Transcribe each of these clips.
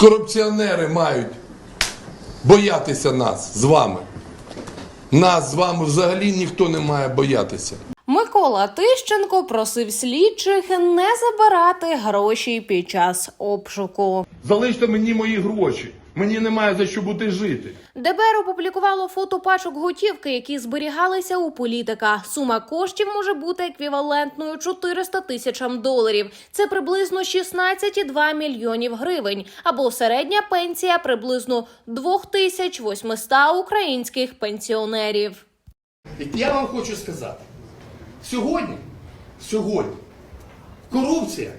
Корупціонери мають боятися нас з вами. Нас з вами взагалі ніхто не має боятися. Микола Тищенко просив слідчих не забирати гроші під час обшуку. Залиште мені мої гроші. Мені немає за що бути жити. ДБР опублікувало фото пачок готівки, які зберігалися у політика. Сума коштів може бути еквівалентною 400 тисячам доларів. Це приблизно 16,2 мільйонів гривень, або середня пенсія приблизно 2800 українських пенсіонерів. Я вам хочу сказати, сьогодні, сьогодні корупція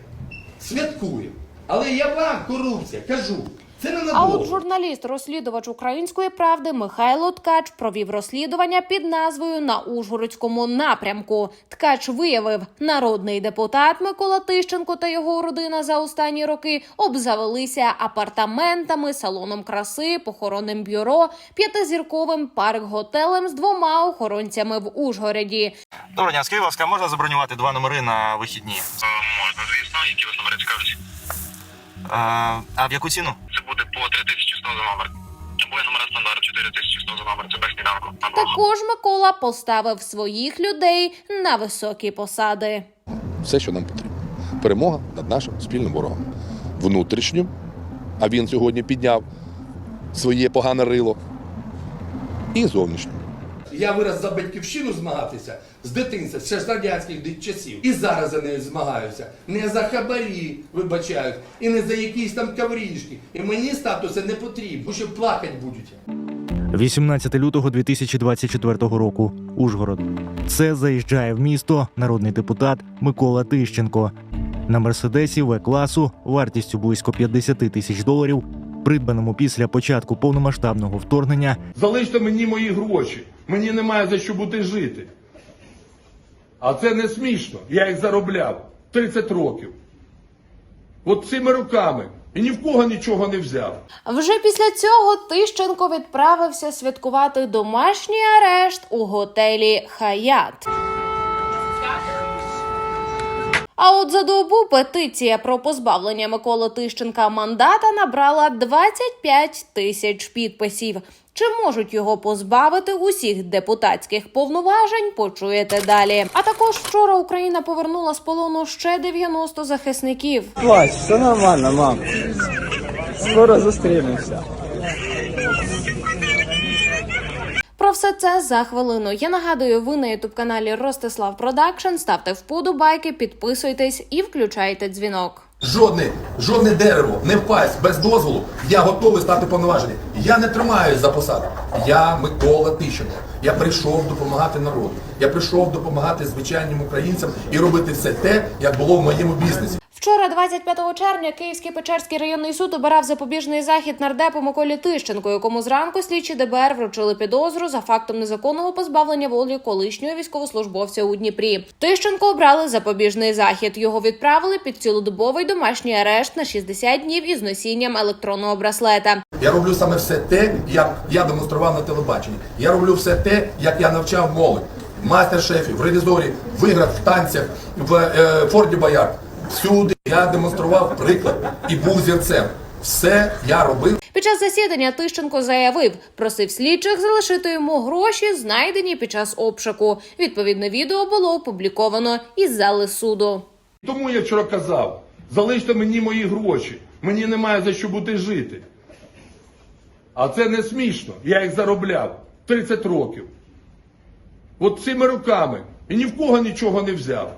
святкує. Але я вам, корупція, кажу, це не А от журналіст, розслідувач української правди Михайло Ткач провів розслідування під назвою на Ужгородському напрямку. Ткач виявив, народний депутат Микола Тищенко та його родина за останні роки обзавелися апартаментами, салоном краси, похоронним бюро, п'ятизірковим парк-готелем з двома охоронцями в Ужгороді. Доброго дня, скажіть, будь ласка, можна забронювати два номери на вихідні? Можна, звісно, які вас номери цікавлять. А, а в яку ціну? Це буде по 3100 за номер. Або є номера стандарт 4100 за номер. Це без сніданку. Також Микола поставив своїх людей на високі посади. Все, що нам потрібно. Перемога над нашим спільним ворогом. Внутрішню, а він сьогодні підняв своє погане рило. І зовнішнім. Я вираз за батьківщину змагатися з дитинства, ще з радянських часів. І зараз за нею змагаюся. Не за хабарі, вибачають, і не за якісь там каврішки. І мені статуси не потрібно, бо що плакать будуть. 18 лютого 2024 року. Ужгород. Це заїжджає в місто народний депутат Микола Тищенко на мерседесі В класу вартістю близько 50 тисяч доларів, придбаному після початку повномасштабного вторгнення Залиште мені мої гроші. Мені немає за що бути жити. А це не смішно. Я їх заробляв 30 років. От цими руками. І ні в кого нічого не взяв. Вже після цього Тищенко відправився святкувати домашній арешт у готелі Хаят. А от за добу петиція про позбавлення Миколи Тищенка мандата набрала 25 тисяч підписів. Чи можуть його позбавити усіх депутатських повноважень? Почуєте далі. А також вчора Україна повернула з полону ще 90 захисників. Плач, все нормально, мам. Скоро зустрінемося. Про все це за хвилину. Я нагадую, ви на ютуб каналі Ростислав Продакшн. Ставте вподобайки, підписуйтесь і включайте дзвінок. Жодне, жодне дерево не впасть без дозволу. Я готовий стати повноваженим. Я не тримаюсь за посаду. Я Микола Тищенко. Я прийшов допомагати народу. Я прийшов допомагати звичайним українцям і робити все те, як було в моєму бізнесі. Вчора, 25 червня, Київський Печерський районний суд обирав запобіжний захід нардепу Миколі Тищенко, якому зранку слідчі ДБР вручили підозру за фактом незаконного позбавлення волі колишнього військовослужбовця у Дніпрі. Тищенко обрали запобіжний захід. Його відправили під цілодобовий домашній арешт на 60 днів із носінням електронного браслета. Я роблю саме все те, як я демонстрував на телебаченні. Я роблю все те, як я навчав молодь. Мастер-шефів, ревізорів, виграв в танцях в е, Форді Боярд. Всюди я демонстрував приклад і був зірцем. Все я робив Під час засідання Тищенко заявив, просив слідчих залишити йому гроші, знайдені під час обшуку. Відповідне відео було опубліковано із зали суду. Тому я вчора казав, залиште мені мої гроші. Мені немає за що бути жити. А це не смішно. Я їх заробляв 30 років. От цими руками. І ні в кого нічого не взяв.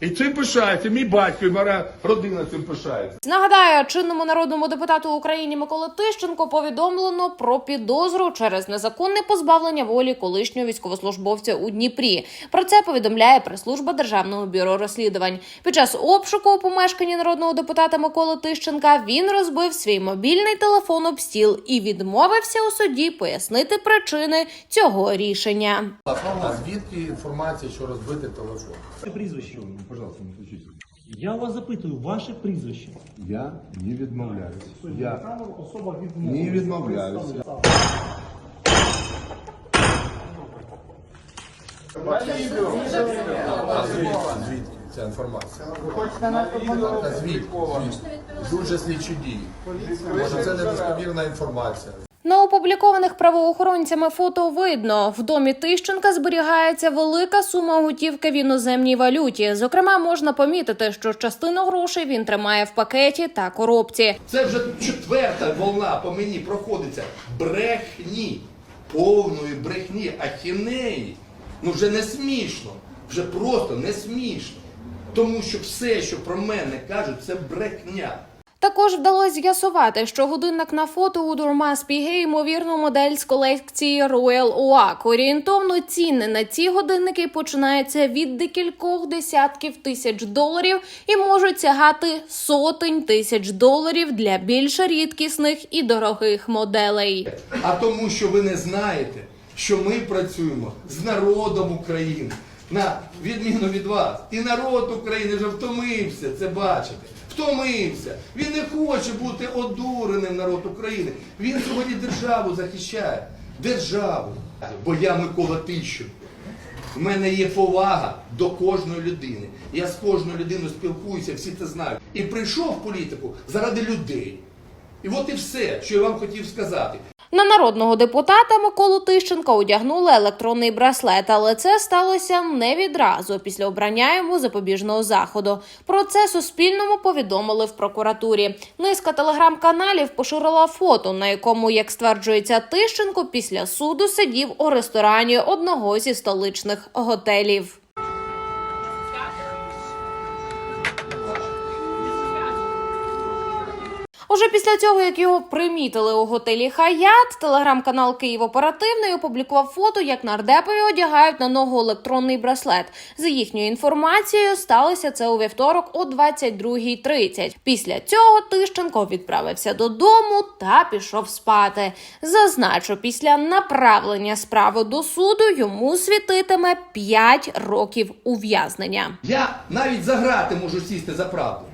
І цим пишається, мій батько і моя родина цим пишається. Нагадаю, чинному народному депутату України Миколи Тищенко повідомлено про підозру через незаконне позбавлення волі колишнього військовослужбовця у Дніпрі. Про це повідомляє прес-служба Державного бюро розслідувань. Під час обшуку у помешканні народного депутата Миколи Тищенка він розбив свій мобільний телефон об стіл і відмовився у суді пояснити причини цього рішення. Звідки інформація, що розбити телефон? прізвище. Пожалуйста, не включите. Я вас запитую, ваше прізвище. Я не відмовляюсь. Я Особа не відмовляюсь. ця інформація? Так, звідки? Звідки? Йдуть же слідчі дії. Може це недостовірна інформація. На опублікованих правоохоронцями фото видно, в домі Тищенка зберігається велика сума готівки в іноземній валюті. Зокрема, можна помітити, що частину грошей він тримає в пакеті та коробці. Це вже четверта волна по мені проходиться. Брехні. Повної брехні, ахінеї. Ну вже не смішно. Вже просто не смішно. Тому що все, що про мене кажуть, це брехня. Також вдалося з'ясувати, що годинник на фото у Дурма Спіге, ймовірно, модель з колекції Royal Oak. Орієнтовно ціни на ці годинники починаються від декількох десятків тисяч доларів і можуть сягати сотень тисяч доларів для більш рідкісних і дорогих моделей. А тому, що ви не знаєте, що ми працюємо з народом України, на відміну від вас. І народ України вже втомився це бачити. Втомився. Він не хоче бути одуреним народ України. Він сьогодні державу захищає. Державу. Бо я Микола Тищенко. У мене є повага до кожної людини. Я з кожною людиною спілкуюся, всі це знають. І прийшов в політику заради людей. І от і все, що я вам хотів сказати. На народного депутата Миколу Тищенка одягнули електронний браслет, але це сталося не відразу після обрання йому запобіжного заходу. Про це Суспільному повідомили в прокуратурі. Низка телеграм-каналів поширила фото, на якому, як стверджується, Тищенко після суду сидів у ресторані одного зі столичних готелів. Уже після цього, як його примітили у готелі Хаят, телеграм-канал Київ Оперативний опублікував фото, як нардепові одягають на ногу електронний браслет. За їхньою інформацією, сталося це у вівторок о 22.30. Після цього Тищенко відправився додому та пішов спати. Зазначу, після направлення справи до суду йому світитиме 5 років ув'язнення. Я навіть за грати можу сісти за правду.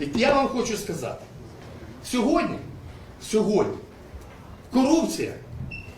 І я вам хочу сказати, сьогодні, сьогодні корупція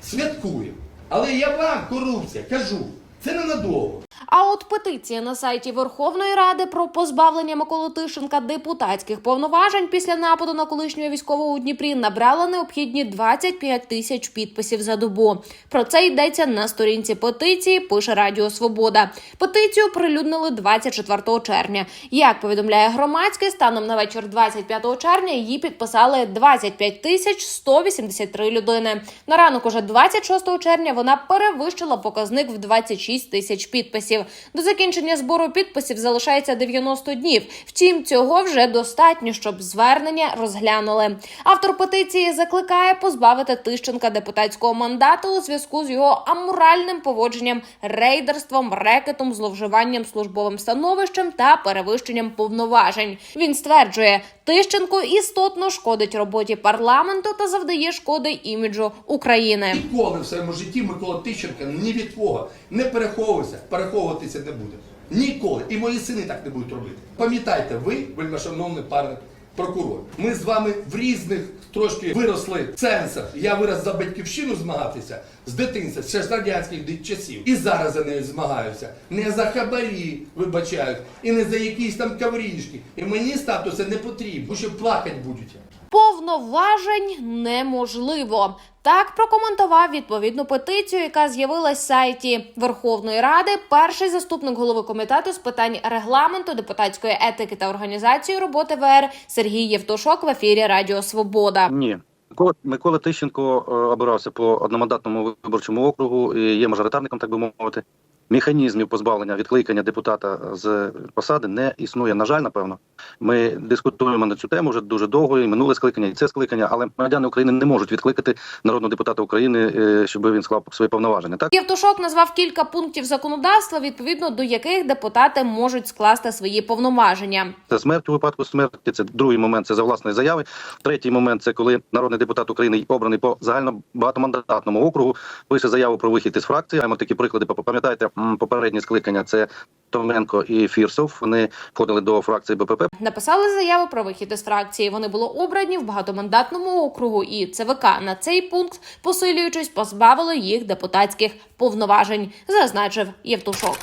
святкує. Але я вам, корупція, кажу, це ненадовго. А от петиція на сайті Верховної Ради про позбавлення Миколи Тищенка депутатських повноважень після нападу на колишнього військового у Дніпрі набрала необхідні 25 тисяч підписів за добу. Про це йдеться на сторінці петиції. Пише Радіо Свобода. Петицію прилюднили 24 червня. Як повідомляє громадське, станом на вечір 25 червня її підписали 25 тисяч 183 людини. На ранок уже 26 червня вона перевищила показник в 26 тисяч підписів. До закінчення збору підписів залишається 90 днів. Втім, цього вже достатньо, щоб звернення розглянули. Автор петиції закликає позбавити Тищенка депутатського мандату у зв'язку з його аморальним поводженням, рейдерством, рекетом, зловживанням службовим становищем та перевищенням повноважень. Він стверджує, Тищенко істотно шкодить роботі парламенту та завдає шкоди іміджу України. Ніколи в своєму житті Микола Тищенка ні від кого не переховувався, переховуватися не буде. Ніколи. І мої сини так не будуть робити. Пам'ятайте, ви, вельмишановний пане прокурор, ми з вами в різних трошки виросли сенсах. Я вирос за батьківщину змагатися з дитинства, ще з радянських часів. І зараз за нею змагаюся. Не за хабарі, вибачають, і не за якісь там каврішки. І мені статуси не потрібно, бо що плакать будуть. Повноважень неможливо. Так прокоментував відповідну петицію, яка з'явилась в сайті Верховної Ради. Перший заступник голови комітету з питань регламенту, депутатської етики та організації роботи ВР Сергій Євтушок в ефірі Радіо Свобода. Ні. Микола, Микола Тищенко е, обирався по одномандатному виборчому округу і є мажоритарником, так би мовити. Механізмів позбавлення відкликання депутата з посади не існує. На жаль, напевно, ми дискутуємо на цю тему вже дуже довго. І минуле скликання, і це скликання, але громадяни України не можуть відкликати народного депутата України, е, щоб він склав свої повноваження. Так Євтушок назвав кілька пунктів законодавства, відповідно до яких депутати можуть скласти свої повноваження. Це смерть у випадку смерті. Це другий момент. Це за власної заяви. Третій момент це коли народний депутат України обраний по загально багатомандатному округу. Пише заяву про вихід із фракції. Маємо такі приклади. Пам'ятаєте, попередні скликання це. Томленко і Фірсов вони входили до фракції БПП. Написали заяву про вихід із фракції. Вони були обрані в багатомандатному округу, і ЦВК на цей пункт, посилюючись, позбавили їх депутатських повноважень, зазначив Євтушок.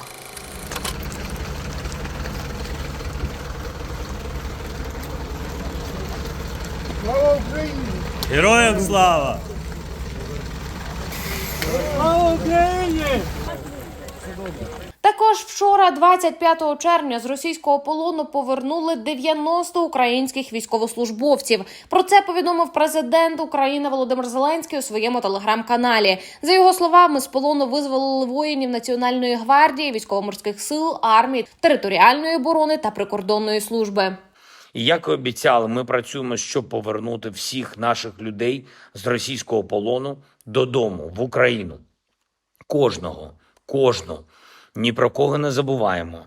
Слава Україні! Героям слава! Слава Україні! Також вчора, 25 червня, з російського полону повернули 90 українських військовослужбовців. Про це повідомив президент України Володимир Зеленський у своєму телеграм-каналі. За його словами, з полону визволили воїнів Національної гвардії, військово-морських сил, армії, територіальної оборони та прикордонної служби. Як і обіцяли, ми працюємо, щоб повернути всіх наших людей з російського полону додому в Україну. Кожного, кожного. Ні про кого не забуваємо.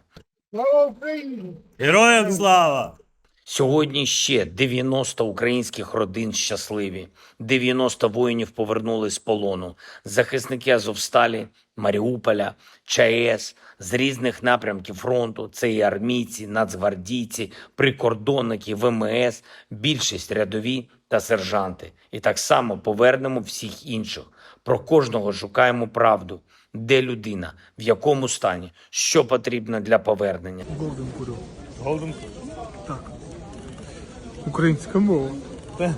Героям слава! Сьогодні ще 90 українських родин щасливі, 90 воїнів повернули з полону. Захисники Азовсталі, Маріуполя, ЧАЕС з різних напрямків фронту. Це і армійці, нацгвардійці, прикордонники, ВМС, більшість рядові та сержанти. І так само повернемо всіх інших. Про кожного шукаємо правду. Де людина, в якому стані, що потрібно для повернення. Українська мова.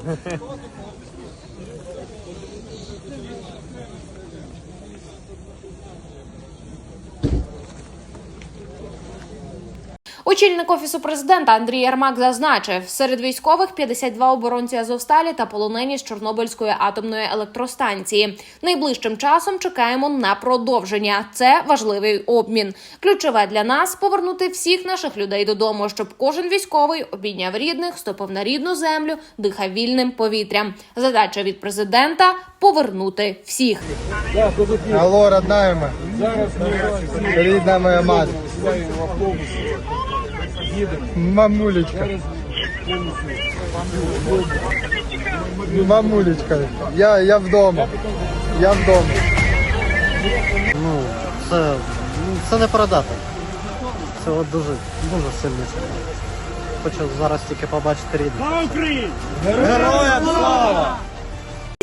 Очільник офісу президента Андрій Ярмак зазначив, серед військових 52 оборонці Азовсталі та полонені з Чорнобильської атомної електростанції. Найближчим часом чекаємо на продовження. Це важливий обмін. Ключове для нас повернути всіх наших людей додому, щоб кожен військовий обійняв рідних, ступив на рідну землю, дихав вільним повітрям. Задача від президента повернути всіх. Алло, родная моя. Рідна моя мать. Мамулечка. Мамулечка. Я, я вдома. Я вдома. Ну, це, ну, це не передати. Це от дуже, дуже сильний сигнал. Хочу зараз тільки побачити рідних. Героям слава!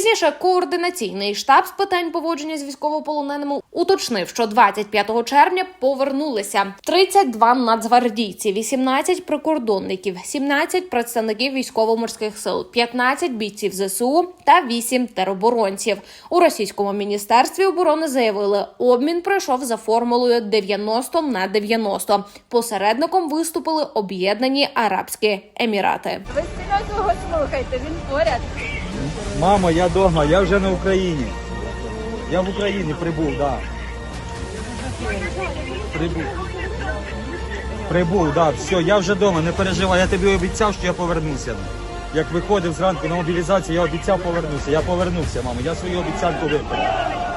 Пізніше координаційний штаб з питань поводження з військовополоненими уточнив, що 25 червня повернулися 32 нацгвардійці, 18 прикордонників, 17 представників військово-морських сил, 15 бійців ЗСУ та 8 тероборонців. У російському міністерстві оборони заявили, обмін пройшов за формулою 90 на 90. Посередником виступили об'єднані Арабські Емірати. Ви спільно цього слухайте, він поряд. Мамо, я вдома, я вже на Україні. Я в Україні прибув, так. Да. Прибув. Прибув, да, все, я вже вдома, не переживай, я тобі обіцяв, що я повернуся. Як виходив зранку на мобілізацію, я обіцяв повернутися. Я повернувся, мамо, я свою обіцянку виконав.